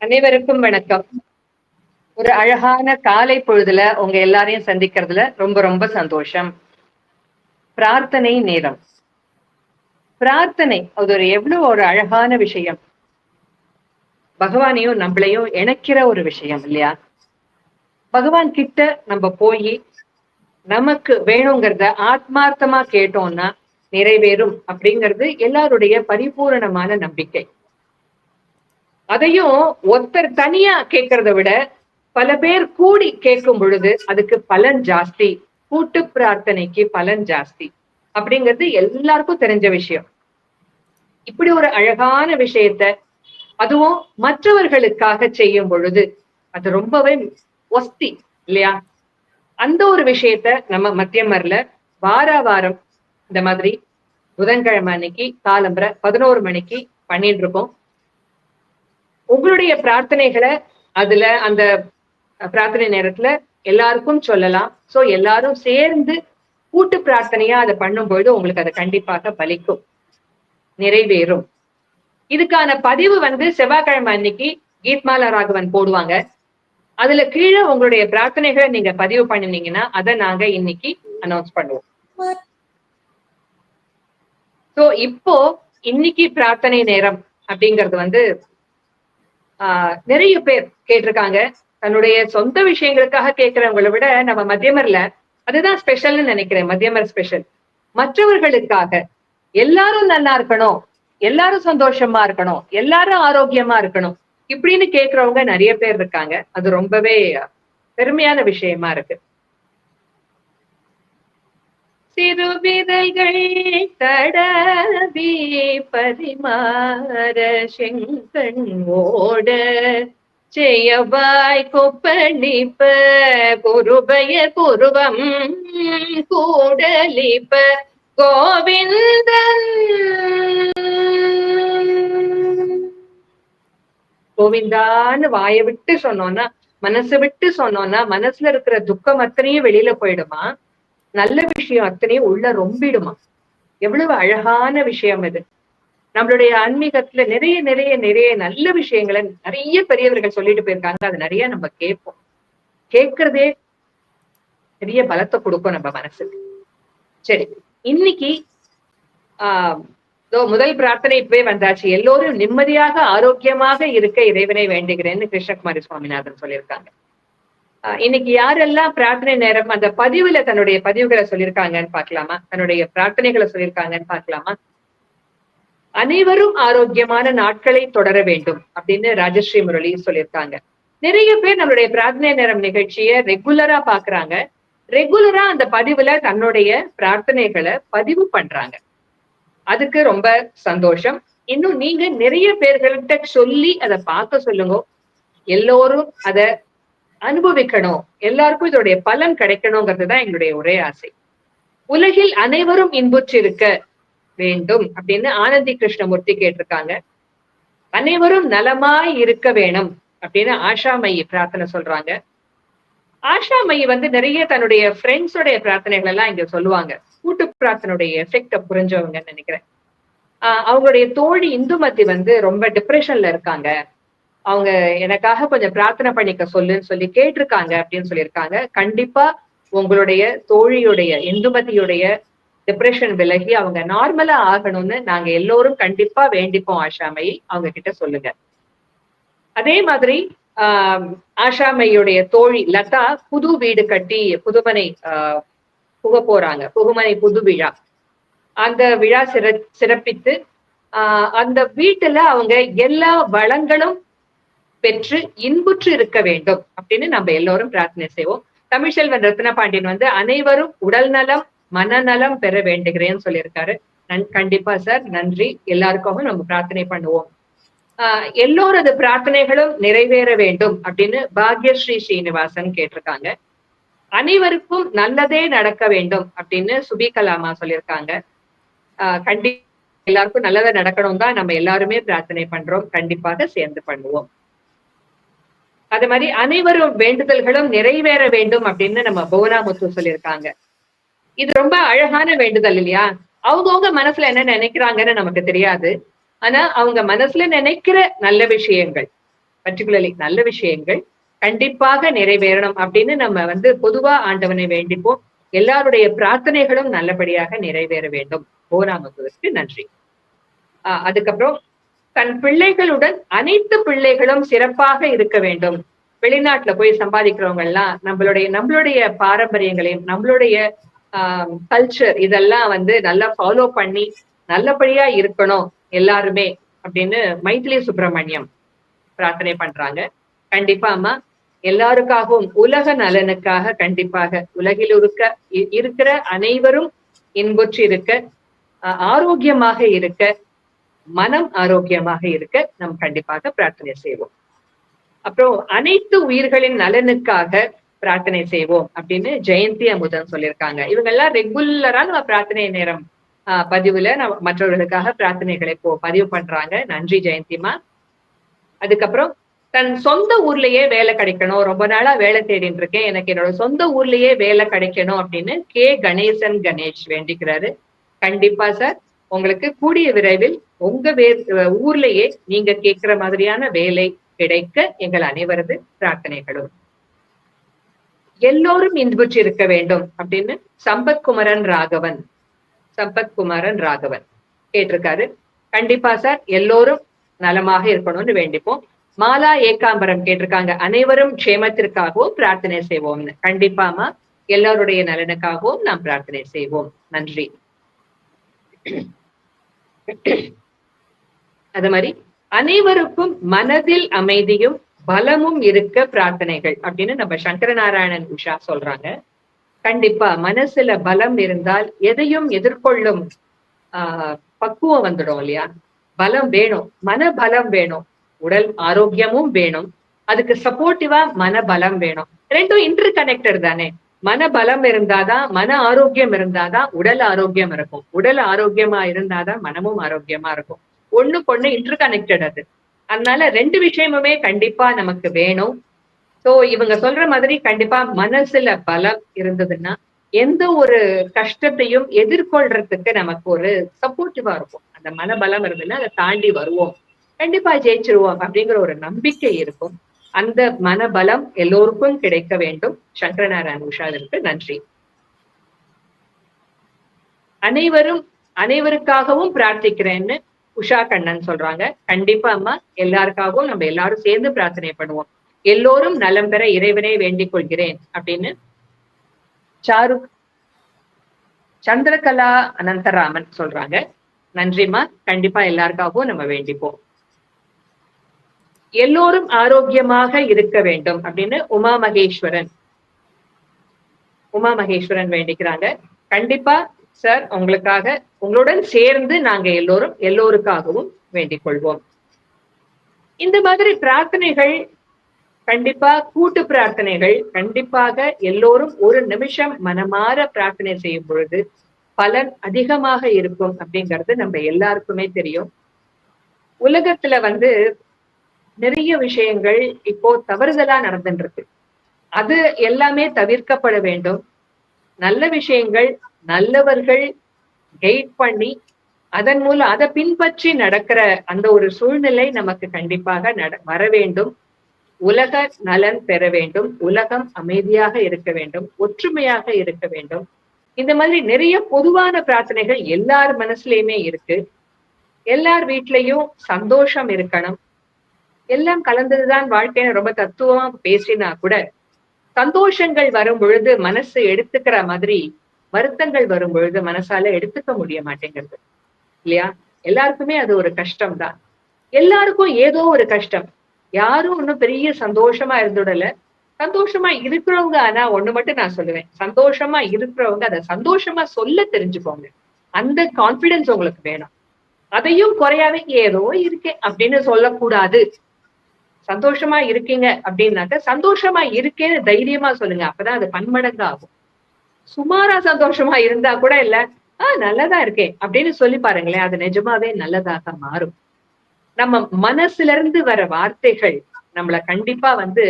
அனைவருக்கும் வணக்கம். ஒரு அழகான காலை பொழுதுல உங்க எல்லாரையும் சந்திக்கிறதுல ரொம்ப ரொம்ப சந்தோஷம். பிரார்த்தனை நேரம். பிரார்த்தனை அது ஒரு எவ்வளவு ஒரு அழகான விஷயம். பகவானையும் நம்மளையும் இணைக்கிற ஒரு விஷயம் இல்லையா? பகவான் கிட்ட நம்ம போய் நமக்கு வேணுங்கிறத ஆத்மார்த்தமா கேட்டோம்னா நிறைவேறும் அப்படிங்கிறது எல்லாருடைய பரிபூரணமான நம்பிக்கை. அதையும் ஒருத்தர் தனியா கேட்கறத விட பல பேர் கூடி கேட்கும் பொழுது அதுக்கு பலன் ஜாஸ்தி. கூட்டு பிரார்த்தனைக்கு பலன் ஜாஸ்தி. அப்படிங்கிறது எல்லாருக்கும் தெரிஞ்ச விஷயம். இப்படி ஒரு அழகான விஷயத்த அதுவும் மற்றவர்களுக்காக செய்யும் பொழுது அது ரொம்பவே ஒஸ்தி இல்லையா? அந்த ஒரு விஷயத்த நம்ம மத்தியமர்ல வார வாரம் இந்த மாதிரி புதன்கிழமை அன்னைக்கு காலம்பரை பதினோரு மணிக்கு பண்ணிட்டு இருக்கோம். உங்களுடைய பிரார்த்தனைகளை அதுல அந்த பிரார்த்தனை நேரத்துல எல்லாருக்கும் சொல்லலாம். சோ எல்லாரும் சேர்ந்து கூட்டு பிரார்த்தனையா அதை பண்ணும்பொழுது உங்களுக்கு அது கண்டிப்பாக பலிக்கும். நிறைவேறும். இதுக்கான பதிவு வந்து செவ்வாய்க்கிழமை அன்னைக்கு கீத்மாலா ராகவன் போடுவாங்க. அதுல கீழே உங்களுடைய பிரார்த்தனைகளை நீங்க பதிவு பண்ணினீங்கன்னா அதை நாங்க இன்னைக்கு அனௌன்ஸ் பண்ணுவோம். சோ இப்போ இன்னைக்கு பிரார்த்தனை நேரம் அப்படிங்கிறது வந்து ஆஹ் நிறைய பேர் கேட்டிருக்காங்க. தன்னுடைய சொந்த விஷயங்களுக்காக கேட்கிறவங்களை விட நம்ம மத்தியமர்ல அதுதான் ஸ்பெஷல்னு நினைக்கிறேன் மத்தியமர் ஸ்பெஷல் மற்றவர்களுக்காக எல்லாரும் நல்லா இருக்கணும் எல்லாரும் சந்தோஷமா இருக்கணும் எல்லாரும் ஆரோக்கியமா இருக்கணும் இப்படின்னு கேக்குறவங்க நிறைய பேர் இருக்காங்க. அது ரொம்பவே பெருமையான விஷயமா இருக்கு. சிறுவிதைகள் தடவி பரிமாற செங்கண் ஓட. செய்யவாய் கொப்பளிப்ப குருபய குருவம் கூடலிப்ப கோவிந்தன். கோவிந்தான்னு வாயை விட்டு சொன்னோம்னா மனசு விட்டு சொன்னோம்னா மனசுல இருக்கிற துக்கம் அத்தனையும் வெளியில போயிடுமா? நல்ல விஷயம் அத்தனையும் உள்ள ரொம்பிடுமா? எவ்வளவு அழகான விஷயம் இது. நம்மளுடைய ஆன்மீகத்துல நிறைய நிறைய நிறைய நல்ல விஷயங்களை நிறைய பெரியவர்கள் சொல்லிட்டு போயிருக்காங்க. அது நிறைய நம்ம கேட்போம். கேட்கறதே பெரிய பலத்தை கொடுக்கும் நம்ம மனசுக்கு. சரி இன்னைக்கு ஆஹ் முதல் பிரார்த்தனை இப்பவே வந்தாச்சு. எல்லோரும் நிம்மதியாக ஆரோக்கியமாக இருக்க இறைவனை வேண்டுகிறேன்னு கிருஷ்ணகுமாரி சுவாமிநாதன் சொல்லியிருக்காங்க. இன்னைக்கு யாரெல்லாம் பிரார்த்தனை நேரம் அந்த பதிவுல தன்னுடைய பதிவுகளை சொல்லியிருக்காங்கன்னு பாக்கலாமா தன்னுடைய பிரார்த்தனைகளை சொல்லியிருக்காங்கன்னு பாக்கலாமா அனைவரும் ஆரோக்கியமான நாட்களை தொடர வேண்டும் அப்படின்னு ராஜஸ்ரீ முரளி சொல்லியிருக்காங்க. நிறைய பேர் நம்மளுடைய பிரார்த்தனை நேரம் நிகழ்ச்சியை ரெகுலரா பாக்குறாங்க ரெகுலரா அந்த பதிவுல தன்னுடைய பிரார்த்தனைகளை பதிவு பண்றாங்க. அதுக்கு ரொம்ப சந்தோஷம். இன்னும் நீங்க நிறைய பேர்கள்ட்ட சொல்லி அதை பார்க்க சொல்லுங்க. எல்லோரும் அத அனுபவிக்கணும். எல்லாருக்கும் இதோடைய பலன் கிடைக்கணுங்கிறது தான் எங்களுடைய ஒரே ஆசை. உலகில் அனைவரும் இன்புற்றிருக்க வேண்டும் அப்படின்னு ஆனந்தி கிருஷ்ணமூர்த்தி கேட்டிருக்காங்க. அனைவரும் நலமாய் இருக்க வேணும் அப்படின்னு ஆஷா மைய பிரார்த்தனை சொல்றாங்க. ஆஷா வந்து நிறைய தன்னுடைய ஃப்ரெண்ட்ஸோடைய பிரார்த்தனைகள் எல்லாம் இங்க சொல்லுவாங்க. கூட்டு பிரார்த்தனுடைய எஃபெக்ட புரிஞ்சவங்கன்னு நினைக்கிறேன். ஆஹ் அவங்களுடைய தோழி இந்துமதி வந்து ரொம்ப டிப்ரெஷன்ல இருக்காங்க. அவங்க எனக்காக கொஞ்சம் பிரார்த்தனை பண்ணிக்க சொல்லுன்னு சொல்லி கேட்டிருக்காங்க அப்படின்னு சொல்லியிருக்காங்க. கண்டிப்பா உங்களுடைய தோழியுடைய இந்துமதியுடைய டிப்ரெஷன் விலகி அவங்க நார்மலா ஆகணும்னு நாங்க எல்லோரும் கண்டிப்பா வேண்டிப்போம் ஆஷாமை அவங்க கிட்ட சொல்லுங்க. அதே மாதிரி ஆஹ் ஆஷாமையுடைய தோழி லதா புது வீடு கட்டி புதுமனை ஆஹ் புக போறாங்க. புகுமனை புது விழா. அந்த விழா சிற சிறப்பித்து ஆஹ் அந்த வீட்டுல அவங்க எல்லா வளங்களும் பெற்று இன்புற்று இருக்க வேண்டும் அப்படின்னு நம்ம எல்லோரும் பிரார்த்தனை செய்வோம். தமிழ்செல்வன் ரத்ன பாண்டியன் வந்து அனைவரும் உடல் நலம் மனநலம் பெற வேண்டுகிறேன்னு சொல்லியிருக்காரு. கண்டிப்பா சார் நன்றி. எல்லாருக்காகவும் நம்ம பிரார்த்தனை பண்ணுவோம். ஆஹ் எல்லோரது பிரார்த்தனைகளும் நிறைவேற வேண்டும் அப்படின்னு பாக்யஸ்ரீ ஸ்ரீனிவாசன் கேட்டிருக்காங்க. அனைவருக்கும் நல்லதே நடக்க வேண்டும் அப்படின்னு சுபி கலாமா சொல்லியிருக்காங்க. ஆஹ் கண்டி எல்லாருக்கும் நல்லதா நடக்கணும் தான் நம்ம எல்லாருமே பிரார்த்தனை பண்றோம். கண்டிப்பாக சேர்ந்து பண்ணுவோம். அது மாதிரி அனைவரும் வேண்டுதல்களும் நிறைவேற வேண்டும் அப்படின்னு நம்ம புவனாமுத்து சொல்லியிருக்காங்க. இது ரொம்ப அழகான வேண்டுதல் இல்லையா? அவங்கவுங்க மனசுல என்ன நினைக்கிறாங்கன்னு நமக்கு தெரியாது. ஆனா அவங்க மனசுல நினைக்கிற நல்ல விஷயங்கள் பர்டிகுலர்லி நல்ல விஷயங்கள் கண்டிப்பாக நிறைவேறணும் அப்படின்னு நம்ம வந்து பொதுவா ஆண்டவனை வேண்டிப்போம். எல்லாருடைய பிரார்த்தனைகளும் நல்லபடியாக நிறைவேற வேண்டும். போராமத்துவதற்கு நன்றி. ஆஹ் அதுக்கப்புறம் தன் பிள்ளைகளுடன் அனைத்து பிள்ளைகளும் சிறப்பாக இருக்க வேண்டும். வெளிநாட்டுல போய் சம்பாதிக்கிறவங்க எல்லாம் நம்மளுடைய நம்மளுடைய பாரம்பரியங்களையும் நம்மளுடைய கல்ச்சர் இதெல்லாம் வந்து நல்லா ஃபாலோ பண்ணி நல்லபடியா இருக்கணும் எல்லாருமே அப்படின்னு மைத்திலி சுப்பிரமணியம் பிரார்த்தனை பண்றாங்க. கண்டிப்பா அம்மா எல்லாருக்காகவும் உலக நலனுக்காக கண்டிப்பாக உலகில் இருக்க இருக்கிற அனைவரும் இன்புற்று இருக்க ஆரோக்கியமாக இருக்க மனம் ஆரோக்கியமாக இருக்க நாம் கண்டிப்பாக பிரார்த்தனை செய்வோம். அப்புறம் அனைத்து உயிர்களின் நலனுக்காக பிரார்த்தனை செய்வோம் அப்படின்னு ஜெயந்தி அமுதன் சொல்லியிருக்காங்க. இவங்க எல்லாம் ரெகுலரா நம்ம பிரார்த்தனை நேரம் ஆஹ் பதிவுல நம்ம மற்றவர்களுக்காக பிரார்த்தனைகளை இப்போ பதிவு பண்றாங்க. நன்றி ஜெயந்திமா அதுக்கப்புறம் தன் சொந்த ஊர்லயே வேலை கிடைக்கணும். ரொம்ப நாளா வேலை தேடிட்டு இருக்கேன். எனக்கு என்னோட சொந்த ஊர்லயே வேலை கிடைக்கணும் அப்படின்னு கே. கணேசன் கணேஷ் வேண்டிக்கிறாரு. கண்டிப்பா சார் உங்களுக்கு கூடிய விரைவில் உங்க வே ஊர்லயே நீங்க கேட்கிற மாதிரியான வேலை கிடைக்க எங்கள் அனைவரது பிரார்த்தனைகளும். எல்லோரும் இன்புற்று இருக்க வேண்டும் அப்படின்னு சம்பத்குமரன் ராகவன் சம்பத்குமரன் ராகவன் கேட்டிருக்காரு. கண்டிப்பா சார் எல்லோரும் நலமாக இருக்கணும்னு வேண்டிப்போம். மாலா ஏகாம்பரம் கேட்டிருக்காங்க. அனைவரும் க்ஷேமத்திற்காகவும் பிரார்த்தனை செய்வோம்னு. கண்டிப்பாமா எல்லாருடைய நலனுக்காகவும் நாம் பிரார்த்தனை செய்வோம். நன்றி. அது மாதிரி அனைவருக்கும் மனதில் அமைதியும் பலமும் இருக்க பிரார்த்தனைகள் அப்படின்னு நம்ம சங்கரநாராயணன் உஷா சொல்றாங்க. கண்டிப்பா மனசுல பலம் இருந்தால் எதையும் எதிர்கொள்ளும் ஆஹ் பக்குவம் வந்துடும் இல்லையா? பலம் வேணும் மன பலம் வேணும் உடல் ஆரோக்கியமும் வேணும் அதுக்கு சப்போர்ட்டிவா மன பலம் வேணும். ரெண்டும் இன்டர் கனெக்டர் தானே. மன பலம் இருந்தாதான் மன ஆரோக்கியம் இருந்தாதான் உடல் ஆரோக்கியம் இருக்கும். உடல் ஆரோக்கியமா இருந்தாதான் மனமும் ஆரோக்கியமா இருக்கும். ஒண்ணுக்கு ஒண்ணு இன்டர் கனெக்டட் அது. அதனால ரெண்டு விஷயமுமே கண்டிப்பா நமக்கு வேணும். சோ இவங்க சொல்ற மாதிரி கண்டிப்பா மனசுல பலம் இருந்ததுன்னா எந்த ஒரு கஷ்டத்தையும் எதிர்கொள்றதுக்கு நமக்கு ஒரு சப்போர்ட்டிவா இருக்கும். அந்த மனபலம் இருந்ததுன்னா அதை தாண்டி வருவோம். கண்டிப்பா ஜெயிச்சிருவோம் அப்படிங்கிற ஒரு நம்பிக்கை இருக்கும். அந்த மனபலம் எல்லோருக்கும் கிடைக்க வேண்டும். சங்கரநாராயண் உஷாவிற்கு நன்றி. அனைவரும் அனைவருக்காகவும் பிரார்த்திக்கிறேன்னு உஷா கண்ணன் சொல்றாங்க. கண்டிப்பா அம்மா எல்லாருக்காகவும் நம்ம எல்லாரும் சேர்ந்து பிரார்த்தனை பண்ணுவோம். எல்லோரும் நலம் பெற இறைவனை வேண்டிக் கொள்கிறேன் அப்படின்னு சாரு சந்திரகலா அனந்தராமன் சொல்றாங்க. நன்றிம்மா கண்டிப்பா எல்லாருக்காகவும் நம்ம வேண்டிப்போம். எல்லோரும் ஆரோக்கியமாக இருக்க வேண்டும் அப்படின்னு உமா மகேஸ்வரன் உமா மகேஸ்வரன் வேண்டிக்கிறாங்க. கண்டிப்பா சார் உங்களுக்காக உங்களுடன் சேர்ந்து நாங்க எல்லோரும் எல்லோருக்காகவும் வேண்டிக் கொள்வோம். இந்த மாதிரி பிரார்த்தனைகள் கண்டிப்பா கூட்டு பிரார்த்தனைகள் கண்டிப்பாக எல்லோரும் ஒரு நிமிஷம் மனமாற பிரார்த்தனை செய்யும் பொழுது பலன் அதிகமாக இருக்கும் அப்படிங்கிறது நம்ம எல்லாருக்குமே தெரியும். உலகத்துல வந்து நிறைய விஷயங்கள் இப்போ தவறுதலா நடந்துருக்கு அது எல்லாமே தவிர்க்கப்பட வேண்டும். நல்ல விஷயங்கள் நல்லவர்கள் கைட் பண்ணி அதன் மூலம் அதை பின்பற்றி நடக்கிற அந்த ஒரு சூழ்நிலை நமக்கு கண்டிப்பாக நட வர வேண்டும். உலக நலன் பெற வேண்டும். உலகம் அமைதியாக இருக்க வேண்டும். ஒற்றுமையாக இருக்க வேண்டும். இந்த மாதிரி நிறைய பொதுவான பிரார்த்தனைகள் எல்லார் மனசுலயுமே இருக்கு. எல்லார் வீட்லயும் சந்தோஷம் இருக்கணும். எல்லாம் கலந்ததுதான் வாழ்க்கைன்னு ரொம்ப தத்துவமா பேசினா கூட சந்தோஷங்கள் வரும் பொழுது மனசு எடுத்துக்கிற மாதிரி வருத்தங்கள் வரும் பொழுது மனசால எடுத்துக்க முடிய மாட்டேங்கிறது. இல்லையா? எல்லாருக்குமே அது ஒரு கஷ்டம் தான் எல்லாருக்கும் ஏதோ ஒரு கஷ்டம். யாரும் ஒன்னும் பெரிய சந்தோஷமா இருந்துடல. சந்தோஷமா இருக்கிறவங்க ஆனா ஒண்ணு மட்டும் நான் சொல்லுவேன். சந்தோஷமா இருக்கிறவங்க அதை சந்தோஷமா சொல்ல தெரிஞ்சுக்கோங்க. அந்த கான்பிடன்ஸ் உங்களுக்கு வேணும். அதையும் குறையாவே ஏதோ இருக்கேன் அப்படின்னு சொல்லக்கூடாது. சந்தோஷமா இருக்கீங்க அப்படின்னாக்க சந்தோஷமா இருக்கேன்னு தைரியமா சொல்லுங்க. அப்பதான் அது பன்மடங்கு ஆகும் சுமாரா சந்தோஷமா இருந்தா கூட இல்ல. ஆஹ் நல்லதா இருக்கேன் அப்படின்னு சொல்லி பாருங்களேன் அது நிஜமாவே நல்லதாக மாறும். நம்ம மனசுல இருந்து வர வார்த்தைகள் நம்மள கண்டிப்பா வந்து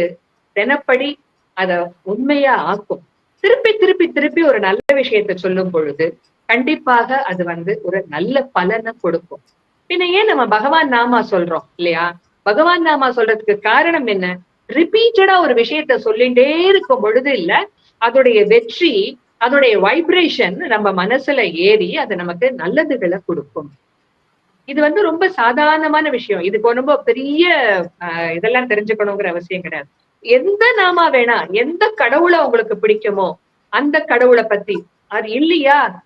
தினப்படி அத உண்மையா ஆக்கும். திருப்பி திருப்பி திருப்பி ஒரு நல்ல விஷயத்த சொல்லும் பொழுது கண்டிப்பாக அது வந்து ஒரு நல்ல பலனை கொடுக்கும். பின்ன ஏன் நம்ம பகவான் நாமா சொல்றோம் இல்லையா? பகவான் நாமா சொல்றதுக்கு காரணம் என்ன? ரிப்பீட்டடா ஒரு விஷயத்த சொல்லிட்டே இருக்கும் பொழுது இல்ல அதோடைய வெற்றி அதோடைய வைப்ரேஷன் நம்ம மனசுல ஏறி அது நமக்கு நல்லதுகளை கொடுக்கும். இது வந்து ரொம்ப சாதாரணமான விஷயம். இதுக்கு ரொம்ப பெரிய இதெல்லாம் தெரிஞ்சுக்கணுங்கிற அவசியம் கிடையாது. எந்த நாமா வேணா எந்த கடவுளை உங்களுக்கு பிடிக்குமோ அந்த கடவுளை பத்தி. அது இல்லையா?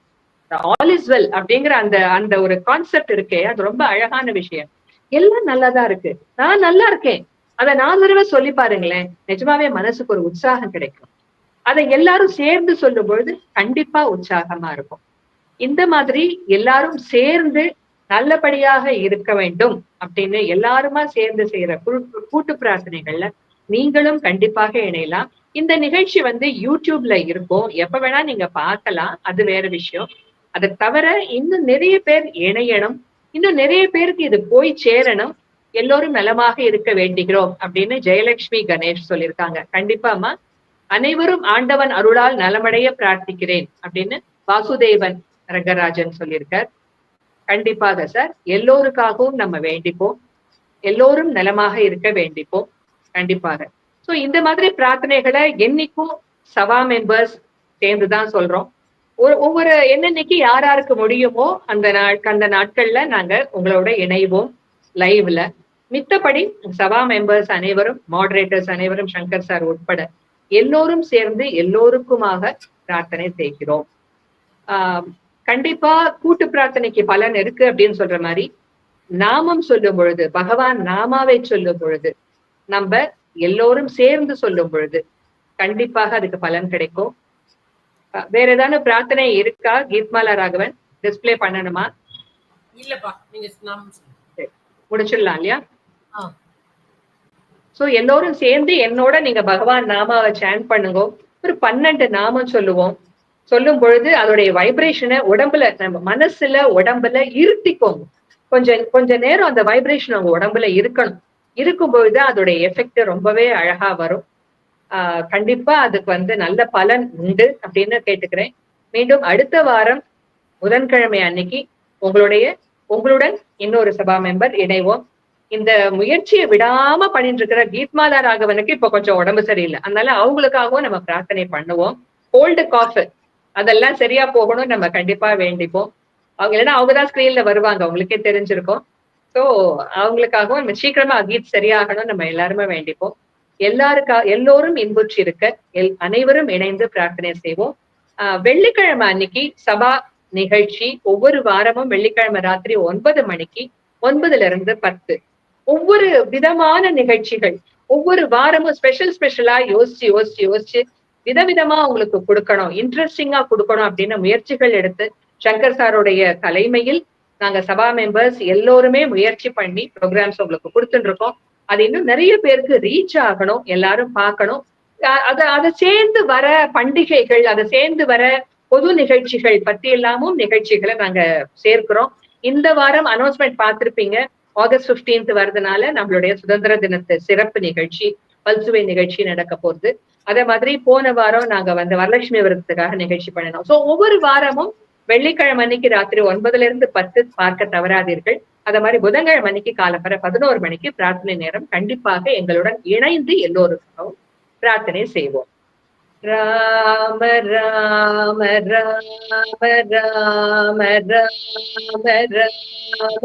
ஆல் இஸ் வெல் அப்படிங்கிற அந்த அந்த ஒரு கான்செப்ட் இருக்கே. அது ரொம்ப அழகான விஷயம். எல்லாம் நல்லாதான் இருக்கு. நான் நல்லா இருக்கேன். அதை நான் தடவை சொல்லி பாருங்களேன். நிஜமாவே மனசுக்கு ஒரு உற்சாகம் கிடைக்கும். அதை எல்லாரும் சேர்ந்து சொல்லும் பொழுது கண்டிப்பா உற்சாகமா இருக்கும். இந்த மாதிரி எல்லாரும் சேர்ந்து நல்லபடியாக இருக்க வேண்டும் அப்படின்னு எல்லாருமா சேர்ந்து செய்யற கூட்டு- பிரார்த்தனைகள்ல நீங்களும் கண்டிப்பாக இணையலாம். இந்த நிகழ்ச்சி வந்து யூடியூப்ல இருக்கும். எப்ப வேணா நீங்க பார்க்கலாம். அது வேற விஷயம். அதை தவிர இன்னும் நிறைய பேர் இணையணும். இன்னும் நிறைய பேருக்கு இது போய் சேரணும். எல்லோரும் நலமாக இருக்க வேண்டுகிறோம் அப்படின்னு ஜெயலட்சுமி கணேஷ் சொல்லியிருக்காங்க. கண்டிப்பாமா அனைவரும் ஆண்டவன் அருளால் நலமடைய பிரார்த்திக்கிறேன் அப்படின்னு வாசுதேவன் ரங்கராஜன் சொல்லியிருக்கார். கண்டிப்பாக சார் எல்லோருக்காகவும் நம்ம வேண்டிப்போம். எல்லோரும் நலமாக இருக்க வேண்டிப்போம். கண்டிப்பாக ஸோ இந்த மாதிரி பிரார்த்தனைகளை என்னைக்கும் சவா மெம்பர்ஸ் சேர்ந்துதான் சொல்றோம். ஒரு ஒவ்வொரு என்னன்னைக்கு யார் யாருக்கு முடியுமோ அந்த நாள் அந்த நாட்கள்ல நாங்க உங்களோட இணைவோம் லைவ்ல மித்தபடி சபா மெம்பர்ஸ் அனைவரும் மாடரேட்டர்ஸ் அனைவரும் சங்கர் சார் உட்பட எல்லோரும் சேர்ந்து எல்லோருக்குமாக பிரார்த்தனை செய்கிறோம். ஆஹ் கண்டிப்பா கூட்டு பிரார்த்தனைக்கு பலன் இருக்கு அப்படின்னு சொல்ற மாதிரி நாமம் சொல்லும் பொழுது பகவான் நாமாவை சொல்லும் பொழுது நம்ம எல்லோரும் சேர்ந்து சொல்லும் பொழுது கண்டிப்பாக அதுக்கு பலன் கிடைக்கும். வேற ஏதாவது பிரார்த்தனை இருக்கா? கீத்மாலா ராகவன் டிஸ்ப்ளே பண்ணணுமா? இல்லப்பா நீங்க. முடிச்சிடலாம் இல்லையா? ஸோ சோ எல்லோரும் சேர்ந்து என்னோட நீங்க பகவான் நாமாவை சேன் பண்ணுங்க. ஒரு பன்னெண்டு நாமம் சொல்லுவோம். சொல்லும் பொழுது அதோடைய வைப்ரேஷனை உடம்புல நம்ம மனசுல உடம்புல இருத்திக்கோங்க கொஞ்சம் கொஞ்ச நேரம் அந்த வைப்ரேஷன் உங்க உடம்புல இருக்கணும். இருக்கும் பொழுது அதோடைய எஃபெக்ட் ரொம்பவே அழகா வரும். ஆஹ் கண்டிப்பா அதுக்கு வந்து நல்ல பலன் உண்டு அப்படின்னு கேட்டுக்கிறேன். மீண்டும் அடுத்த வாரம் புதன்கிழமை அன்னைக்கு உங்களுடைய உங்களுடன் இன்னொரு சபா மெம்பர் இணைவோம். இந்த முயற்சியை விடாம பண்ணிட்டு இருக்கிற கீத்மாலா ராகவனுக்கு இப்ப கொஞ்சம் உடம்பு சரியில்லை. அதனால அவங்களுக்காகவும் நம்ம பிரார்த்தனை பண்ணுவோம். கோல்டு காஃப் அதெல்லாம் சரியா போகணும் நம்ம கண்டிப்பா வேண்டிப்போம். அவங்க இல்லைன்னா அவங்க தான் ஸ்கிரீன்ல வருவாங்க. அவங்களுக்கே தெரிஞ்சிருக்கும். சோ அவங்களுக்காகவும் நம்ம சீக்கிரமா அகீத் சரியாகணும் நம்ம எல்லாருமே வேண்டிப்போம். எல்லாருக்கா எல்லோரும் இன்புற்று இருக்க எல் அனைவரும் இணைந்து பிரார்த்தனை செய்வோம். ஆஹ் வெள்ளிக்கிழமை அன்னைக்கு சபா நிகழ்ச்சி ஒவ்வொரு வாரமும் வெள்ளிக்கிழமை ராத்திரி ஒன்பது மணிக்கு ஒன்பதுல இருந்து பத்து. ஒவ்வொரு விதமான நிகழ்ச்சிகள் ஒவ்வொரு வாரமும் ஸ்பெஷல் ஸ்பெஷலா யோசிச்சு யோசிச்சு யோசிச்சு விதவிதமா உங்களுக்கு கொடுக்கணும் இன்ட்ரெஸ்டிங்கா கொடுக்கணும் அப்படின்னு முயற்சிகள் எடுத்து சங்கர் சாருடைய தலைமையில் நாங்க சபா மெம்பர்ஸ் எல்லோருமே முயற்சி பண்ணி ப்ரோக்ராம்ஸ் உங்களுக்கு கொடுத்துட்டு இருக்கோம் அது இன்னும் நிறைய பேருக்கு ரீச் ஆகணும் எல்லாரும் பார்க்கணும். அதை அத அதை சேர்ந்து வர பண்டிகைகள் அதை சேர்ந்து வர பொது நிகழ்ச்சிகள் பத்தி எல்லாமும் நிகழ்ச்சிகளை நாங்க சேர்க்கிறோம். இந்த வாரம் அனௌன்ஸ்மெண்ட் பார்த்திருப்பீங்க. ஆகஸ்ட் 15th வரதுனால நம்மளுடைய சுதந்திர தினத்து சிறப்பு நிகழ்ச்சி பல்சுவை நிகழ்ச்சி நடக்க போகுது. அதே மாதிரி போன வாரம் நாங்க வந்து வரலட்சுமி விரதத்துக்காக நிகழ்ச்சி பண்ணினோம். சோ ஒவ்வொரு வாரமும் வெள்ளிக்கிழமை அன்னைக்கு ராத்திரி ஒன்பதுல இருந்து பத்து பார்க்க தவறாதீர்கள். அதே மாதிரி புதன்கிழமை அன்னைக்கு காலப்பற பதினோரு மணிக்கு பிரார்த்தனை நேரம் கண்டிப்பாக எங்களுடன் இணைந்து எல்லோருக்கும் பிரார்த்தனை செய்வோம். ராம ராம ராம ராம ராம ராம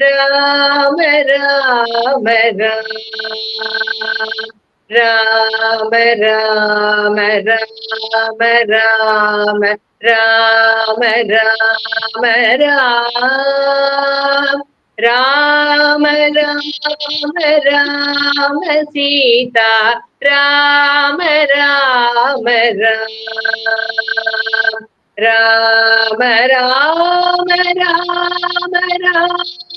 ராம சீதா ராம ராம ராம ராம ராம ராம ராம ராம ராம ராம ராம ராம சீதா ராம ராம ராம ராம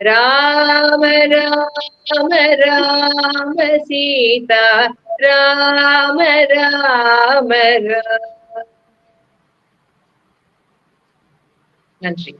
राम राम राम सीता राम राम राम। नंत्री